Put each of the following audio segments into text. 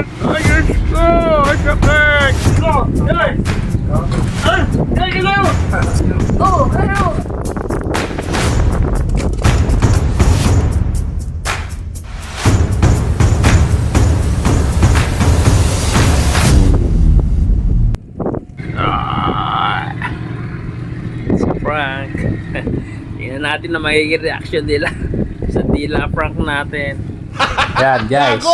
sakit! Ayos ko! Ang sakit! Oh, ay! Ay! Ay, galaw! Ah. Sa prank. Tingnan natin na magiging reaction nila sa dila prank natin. Yan guys.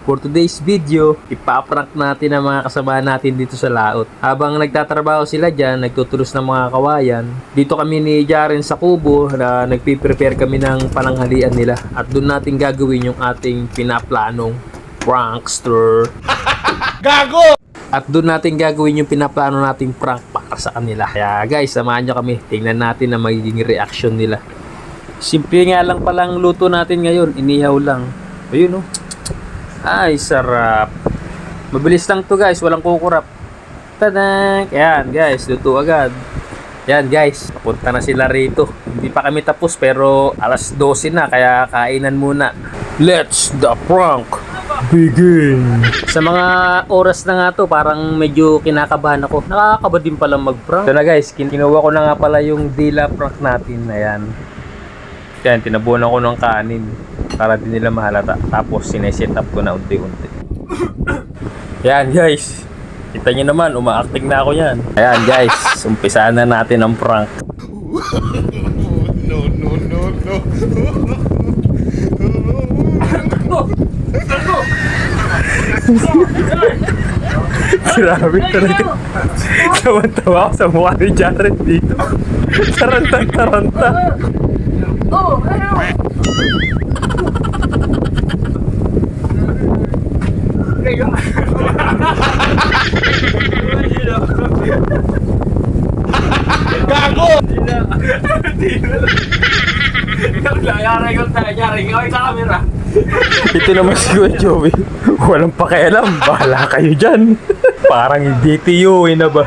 For today's video, ipaprank natin ang mga kasama natin dito sa laot. Habang nagtatrabaho sila dyan, nagtutulos ng mga kawayan, dito kami ni Jaren sa kubo na nagpiprepare kami ng pananghalian nila. At doon natin gagawin yung ating pinaplanong prankster. At doon natin gagawin yung pinaplano nating prank para sa kanila. Kaya guys, samahan nyo kami. Tingnan natin ang magiging reaction nila. Simple nga lang palang luto natin ngayon. Inihaw lang. Ayun oh. Ay, sarap. Mabilis lang to guys. Walang kukurap. Tadak! Yan guys, luto agad. Yan guys, papunta na sila rito. Hindi pa kami tapos pero alas 12 na kaya kainan muna. Let's the prank begin. Sa mga oras na nga to, parang medyo kinakabahan ako. Nakakaba din pala mag-prank. Ito na guys, kin- kinuha ko na nga pala yung dila prank natin. Ayan. Yan, tinabunan ko ng kanin para din nila mahalata. Tapos sineset up ko na unti-unti. Yan guys. Kita nyo naman, umaacting na ako yan. Ayan guys, umpisahan na natin ang prank. Grabe talaga. Tawa-tawa ako sa mukha ni Jared dito. Taranta-taranta. Oh, ano? Nangyari ko tayo, nangyari ko sa camera. Ito naman si Kuya Joey. Walang pakialam. Bahala kayo dyan. Parang DTU eh na ba?